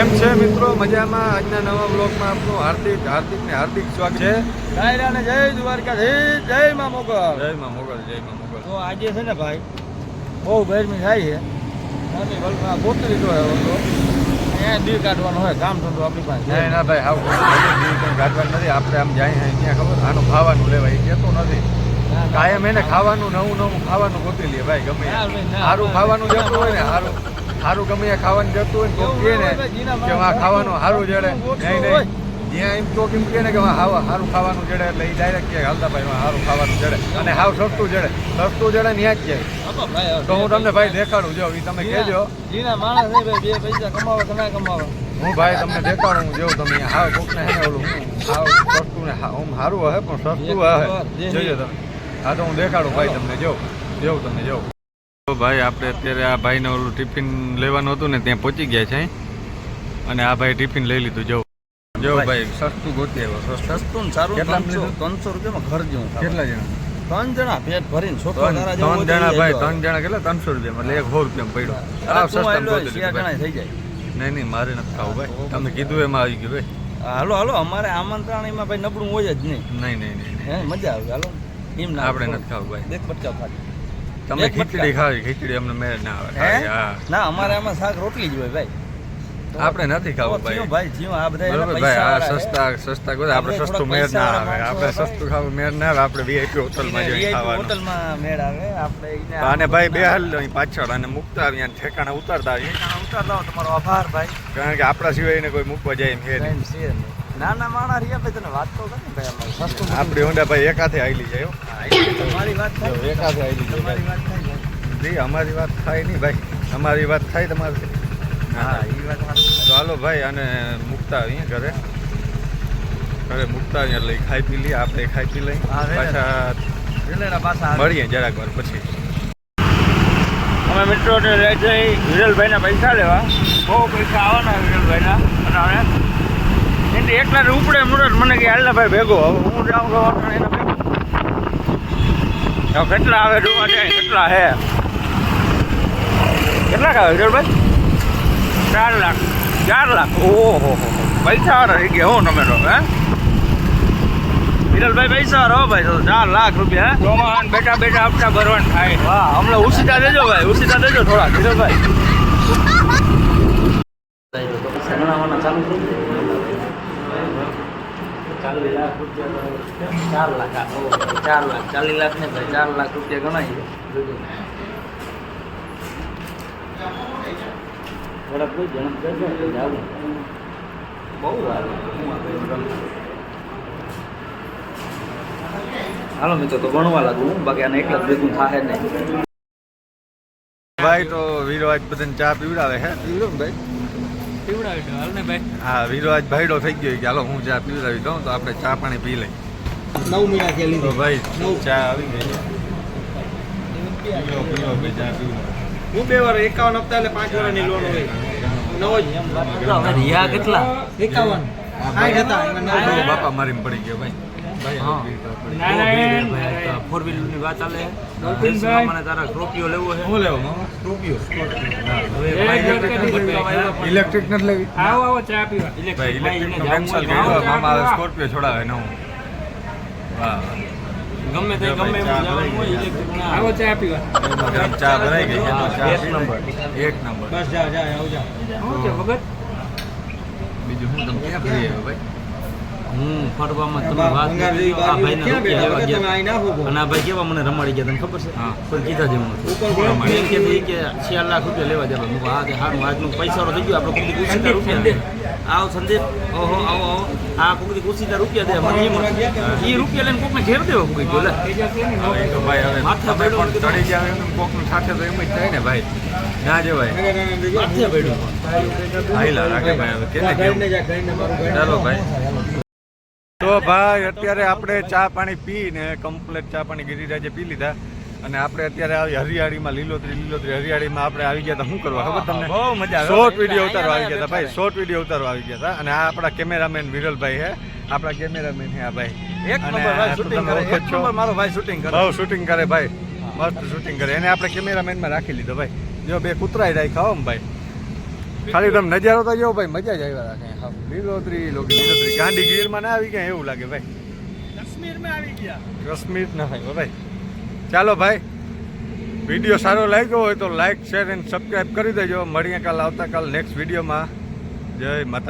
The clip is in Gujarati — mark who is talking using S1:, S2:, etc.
S1: કેમ છે મિત્રો? મજામાં? આજના નવા બ્લોગમાં આપનું હાર્દિક હાર્દિક ને હાર્દિક સ્વાગત છે.
S2: ડાયરાને જય દ્વારકાધીશ. જય માં મોગલ.
S1: જય માં મોગલ જય માં મોગલ.
S2: તો આજે છે ને ભાઈ બહુ ગરમી થાય છે. નાની વલમાં ગોતરી જો આવ્યો હતો અહીંયા દી કાઢવાનો હોય કામ ધંધો આપણી પાસે
S1: ના ના ભાઈ આવું ગાંઠવાનું નથી. આપણે આમ જાય ત્યાં ખબર? આનું ખાવાનું લેવાય કહેતો નથી. કાયમ એને ખાવાનું નવું નવું ખાવાનું ગોતી લે ભાઈ ગમે
S2: ના, ના,
S1: સારું ખાવાનું જતું હોય ને સારું સારું ગમે ખાવાનું જતું હોય ને કે આ ખાવાનું સારું જડે નહીં નહીં. જ્યાં એમ તો કેમ કહે ને કે હાવ સારું ખાવાનું જડે એટલે એ ડાયરેક્ટ કે હાલતા ભાઈ સારું ખાવાનું જડે અને હાવ સસ્તું જડે સસ્તું જડે ને ત્યાં જ જાય તો હું તમને ભાઈ દેખાડું જો એ તમે કહેજો.
S2: જીના માણસ ભાઈ બે પૈસા કમાવો કે ના કમાવો.
S1: હું ભાઈ તમને દેખાડું હું જેવું તમે હાવ કોકને હે ઓલું હાવ સસ્તું ને આમ સારું હે પણ સસ્તું હે. જોજો તમે. હા તો હું દેખાડું ભાઈ તમને જો જેવું તમને ભાઈ આપણે અત્યારે આ ભાઈને ઓલું ટિફિન લેવાનું હતું ને ત્યાં પહોંચી ગયા છે. અને આ ભાઈ ટિફિન લઈ લીધું જો. જો
S2: ભાઈ.
S1: સસ્તું ગોતી આવ્યો. સસ્તું
S2: ને સારું ત્રણસો ત્રણસો રૂપિયામાં ઘર જેવું
S1: કેટલા જણા?
S2: ત્રણ જણા પેટ ભરીને છોકરો
S1: ત્રણ
S2: તારા જેવો
S1: ત્રણ
S2: હોય તો
S1: જણા ભાઈ ત્રણ જણા કેટલા? ત્રણસો રૂપિયા એટલે એક સો રૂપિયા પડ્યો. આ સસ્તા.
S2: થઈ જાય.
S1: નહીં નહીં મારે નથી ખાવું ભાઈ. તમે કીધું એમાં આવી ગયું ભાઈ.
S2: હાલો હાલો અમારે આમંત્રણીમાં ભાઈ નબળું હોય જ નહીં.
S1: નહીં નહીં નહીં
S2: મજા આવે હાલો. એમ ના
S1: આપણે નથી ખાવું ભાઈ.
S2: એક બટકા ખાલી
S1: તમે ખીચડી ખાવી ખીચડી અમને મેળ ના આવે.
S2: ના અમારે આમાં શાક રોટલી જ હોય ભાઈ.
S1: આપણે નથી ખાવું ભાઈ.
S2: ભાઈ જીવ આ બધા
S1: બરોબર ભાઈ આ સસ્તા સસ્તા કોઈ આપણે સસ્તું મેળ ના આવે. આપણે સસ્તું ખાવું મેળ ના આવે આપણે વીઆઈપી હોટલમાં
S2: VIP
S1: ખાવાનું.
S2: હોટલમાં મેળ આવે આપણે
S1: આને ભાઈ બે હાલ અહીં પાછળ અને મૂકતા આવી અને ઠેકાણા ઉતારતા આવી
S2: ઠેકાણા ઉતારતા તમારો આભાર ભાઈ.
S1: કારણ કે આપણા સિવાય એને કોઈ મૂકવા જાય એમ છે નહીં.
S2: નાના માણા રહ્યા ભાઈ તને વાત તો કરે ભાઈ સસ્તું
S1: આપણી ઊંડા ભાઈ એકાથે આવેલી જાય
S2: તમારી વાત થાય.
S1: એકાથે એક આવેલી જાય.
S2: તમારી વાત થાય
S1: જી અમારી વાત થાય નહીં ભાઈ. અમારી વાત થાય તમારી.
S2: હા એ વાત
S1: તો હાલો ભાઈ અને મૂકતા આવીએ ઘરે. ઘરે મૂકતા આવીએ એટલે ખાઈ પી લઈએ આપણે ખાઈ પી
S2: લઈ
S1: પાછા
S2: પાછા
S1: મળીએ જરાક વાર પછી.
S2: અમે મિત્રો લઈ જઈ વિરલભાઈના પૈસા લેવા. બહુ પૈસા આવવાના વિરલભાઈના. અને હવે એથી એકલા ઉપડે મુરત મને કે હાલના ભાઈ ભેગો હવે હું જાઉં તો એના ભેગો. કેટલા આવે જોવા જાય કેટલા હે. કેટલા આવે વિરલભાઈ? ચાર લાખ ચાર લાખ. ઓહો હો હો. પૈસા રહી ગયા હો તમે હે? વિરલભાઈ પૈસા રહો ભાઈ તો ચાર લાખ રૂપિયા હે? ચોમાહાન બેઠા બેઠા હપ્તા ભરવાનું થાય. વાહ હમણાં ઉસીતા દેજો ભાઈ ઉસીતા દેજો થોડા રૂપિયા ચાર લાખ ચાર લાખ ચાલીસ લાખ ને ભાઈ ચાર લાખ રૂપિયા ગણાય કોઈ ઝડપ કરજો જાવું. બહુ. હાલો મિત્રો તો ભણવા લાગુ બાકી આને એકલા ભેગું થાય નહીં.
S1: ભાઈ તો વીરો આજ બધાને ચા પીવડાવે હે? પીવડો ને ભાઈ?
S2: પીવડાવી દો હાલ ને ભાઈ.
S1: હા વીરો આજ ભાઈડો થઈ ગયો કે હાલો હું ચા પીવડાવી દઉં તો આપણે ચા પાણી પી લઈ
S2: નવ મહિના કે
S1: તો ભાઈ ચા આવી ગઈ પીવો પીવો ભાઈ ચા પીવો
S3: હું બે વાર એકાવન હપ્તા એટલે પાંચ વર્ષની લોન હોય. નવ જ.
S2: રિયા કેટલા?
S3: એકાવન.
S1: બાપા મારી પડી ગયો ભાઈ.
S2: હા. ફોર વ્હીલરની વાત ચાલે મને તારા ટ્રોફીઓ લેવો છે?
S1: લેવો સ્કોર્પિયો ઇલેક્ટ્રિક નથી લેવી
S3: આવો આવો ચા પીવા.
S1: ભાઈ ઇલેક્ટ્રિક કેન્સલ
S3: જાવું
S1: કર્યો
S3: હોય તો
S1: મામા સ્કોર્પિયો છોડાવે નવું. વાહ.
S2: ગમે તે ગમે
S3: આવો ચા પીવા.
S1: ચા ભરાઈ ગઈ.
S2: એક નંબર.
S1: એક નંબર.
S3: બસ જા જા આવ જા.
S2: છે ભગત?
S1: બીજું હું તમે ક્યાં ભાઈ?
S2: હું ફરવામાં તમે વાત કરી
S3: જેવી
S2: આ ભાઈને રૂપિયા લેવા ગયા અને આ ભાઈ કેવા મને રમાડી ગયા તને ખબર છે? પણ કીધા જેવું નથી. એમ કે ભાઈ કે ચાર લાખ રૂપિયા લેવા દેવા હું આ હારું આજનું પૈસા થઈ ગયો. આપણે કોઈ કુશીતા રૂપિયા આવો સંદીપ. ઓહો આવો આવો. આ કોઈ કુશીતા રૂપિયા દે. મને એ રૂપિયા લઈને કોકને ઘેર દેવો કોઈ
S1: બોલે ભાઈ હવે
S2: માથા પડ્યો
S1: પણ ચડી જાય કોકનું સાથે તો એમ જ થાય ને ભાઈ. ના જવાય.
S2: માથે પડ્યું
S1: હાઈલા રાખે ભાઈ હવે કેને કેવું. ચાલો ભાઈ. તો ભાઈ અત્યારે આપણે ચા પાણી પીને કમ્પ્લેટ ચા પાણી ગિરિરાજે પી લીધા. અને આપણે અત્યારે આવી હરિયાળીમાં લીલોતરી લીલોતરી હરિયાળીમાં આપણે આવી ગયા હતા. શું કરવા ખબર તમને?
S2: બહુ મજા આવે.
S1: શોર્ટ વીડિયો ઉતારવા આવી ગયા હતા ભાઈ શોર્ટ વીડિયો ઉતારવા આવી ગયા હતા. અને આ આપણા કેમેરામેન વિરલભાઈ હે આપણા કેમેરામેન હે આ ભાઈ.
S2: એક નંબર શૂટિંગ કરે એક નંબર મારો ભાઈ શૂટિંગ કરે.
S1: બહુ શૂટિંગ કરે ભાઈ. મસ્ત શૂટિંગ કરે. એને આપણે કેમેરામેનમાં રાખી લીધો ભાઈ. જો બે કૂતરાય રાખ્યા હો ભાઈ. ખાલી તમે નજારો તો જો ભાઈ મજા જ આવ્યા રાખે લીલોતરી લોકી લીલોતરી. ગાંડી ગીરમાં ના આવી ગયા એવું લાગે ભાઈ?
S3: કાશ્મીરમાં આવી ગયા.
S1: કાશ્મીર ના ભાઈ ભાઈ. ચાલો ભાઈ વીડિયો સારો લાગ્યો હોય તો લાઈક શેર એન્ડ સબસ્ક્રાઈબ કરી દેજો. મળીએ કાલ આવતા કાલ નેક્સ્ટ વિડીયોમાં. જય માતાજી.